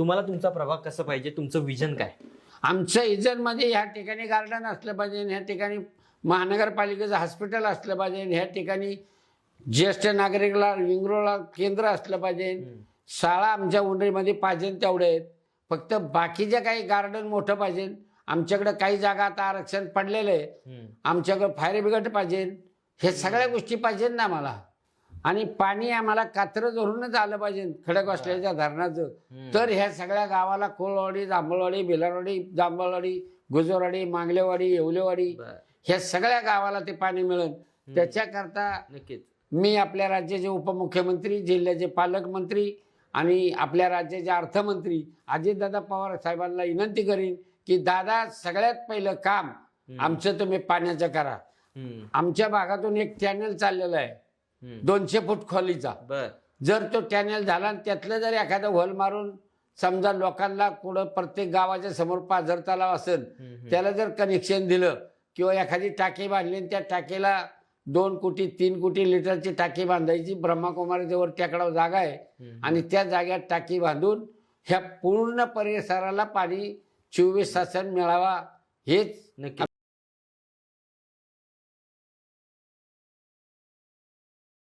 तुम्हाला तुमचा प्रभाग कसा पाहिजे? तुमचं विजन काय? आमचं इजनमध्ये ह्या ठिकाणी गार्डन असलं पाहिजे ह्या ठिकाणी महानगरपालिकेचं हॉस्पिटल असलं पाहिजे ह्या ठिकाणी ज्येष्ठ नागरिकला विंगरोळा केंद्र असलं पाहिजे. शाळा आमच्या उंडरीमध्ये पाहिजे तेवढे आहेत. फक्त बाकीच्या काही गार्डन मोठं पाहिजे आमच्याकडे काही जागा आता आरक्षण पडलेलं आहे. आमच्याकडे फायर ब्रिगेड पाहिजे. हे सगळ्या गोष्टी पाहिजे ना आम्हाला. आणि पाणी आम्हाला कात्र धरूनच आलं पाहिजे. खडक असल्याच्या धरणाचं. तर ह्या सगळ्या गावाला कोळवाडी जांभळवाडी बेलारवाडी जांभळवाडी गुजरवाडी मांगलेवाडी येवलेवाडी. ह्या सगळ्या गावाला ते पाणी मिळेल. त्याच्याकरता नक्कीच. मी आपल्या राज्याचे उपमुख्यमंत्री जिल्ह्याचे पालकमंत्री आणि आपल्या राज्याचे अर्थमंत्री अजितदादा पवार साहेबांना विनंती करीन की दादा सगळ्यात पहिलं काम आमचं तुम्ही पाण्याचं करा. आमच्या भागातून एक चॅनल चाललेला आहे. दोनशे फूट खोलीचा. बर. जर तो टॅनेल झाला आणि त्यातलं जर एखादं होल मारून समजा लोकांना कुठं प्रत्येक गावाच्या समोर पाझर तलाव असेल त्याला जर कनेक्शन दिलं किंवा एखादी टाकी बांधली आणि त्या टाकीला दोन कोटी तीन कोटी लिटरची टाकी बांधायची ब्रह्माकुमारीजवळ टेकडाव जागा आहे आणि त्या जाग्यात टाकी बांधून ह्या पूर्ण परिसराला पाणी चोवीस तासात मिळावा हेच नक्की.